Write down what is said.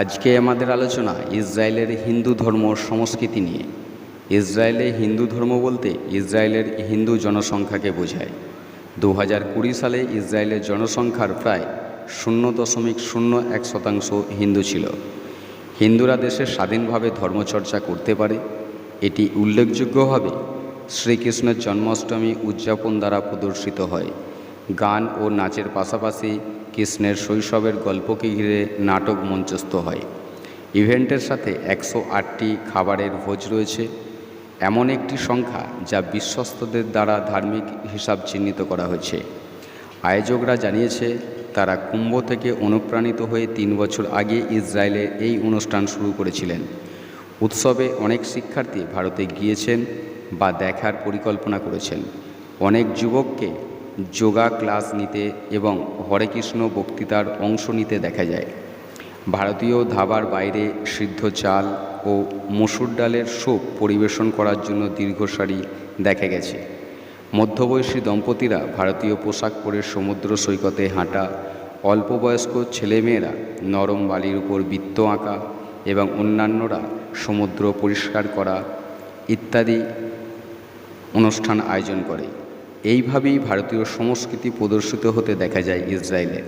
আজকে আমাদের আলোচনা ইসরায়েলের হিন্দু ধর্ম সংস্কৃতি নিয়ে। ইসরায়েলে হিন্দু ধর্ম বলতে ইসরায়েলের হিন্দু জনসংখ্যাকে বোঝায়। দু হাজার কুড়ি সালে ইসরায়েলের জনসংখ্যার প্রায় শূন্য দশমিক শূন্য এক শতাংশ হিন্দু ছিল। হিন্দুরা দেশে স্বাধীনভাবে ধর্মচর্চা করতে পারে। এটি উল্লেখযোগ্যভাবে শ্রীকৃষ্ণের জন্মাষ্টমী উদযাপন দ্বারা প্রদর্শিত হয়। গান ও নাচের পাশাপাশি কৃষ্ণের শৈশবের গল্পকে ঘিরে নাটক মঞ্চস্থ হয়। ইভেন্টের সাথে একশো আটটি খাবারের ভোজ রয়েছে। এমন একটি সংখ্যা যা বিশ্বস্তদের দ্বারা ধার্মিক হিসাব চিহ্নিত করা হয়েছে। আয়োজকরা জানিয়েছে, তারা কুম্ভ থেকে অনুপ্রাণিত হয়ে তিন বছর আগে ইসরায়েলে এই অনুষ্ঠান শুরু করেছিলেন। উৎসবে অনেক শিক্ষার্থী ভারতে গিয়েছেন বা দেখার পরিকল্পনা করেছেন। অনেক যুবককে যোগা ক্লাস নিতে এবং হরে কৃষ্ণ বক্তৃতার অংশ নিতে দেখা যায়। ভারতীয় ধাবার বাইরে সিদ্ধ চাল ও মসুর ডালের স্যুপ পরিবেশন করার জন্য দীর্ঘ সারি দেখা গেছে। মধ্যবয়সী দম্পতিরা ভারতীয় পোশাক পরে সমুদ্র সৈকতে হাঁটা, অল্পবয়স্ক ছেলেমেয়েরা নরম বালির উপর বৃত্ত আঁকা এবং অন্যান্যরা সমুদ্র পরিষ্কার করা ইত্যাদি অনুষ্ঠান আয়োজন করে। এইভাবেই ভারতীয় সংস্কৃতি প্রদর্শিত হতে দেখা যায় ইসরায়েলে।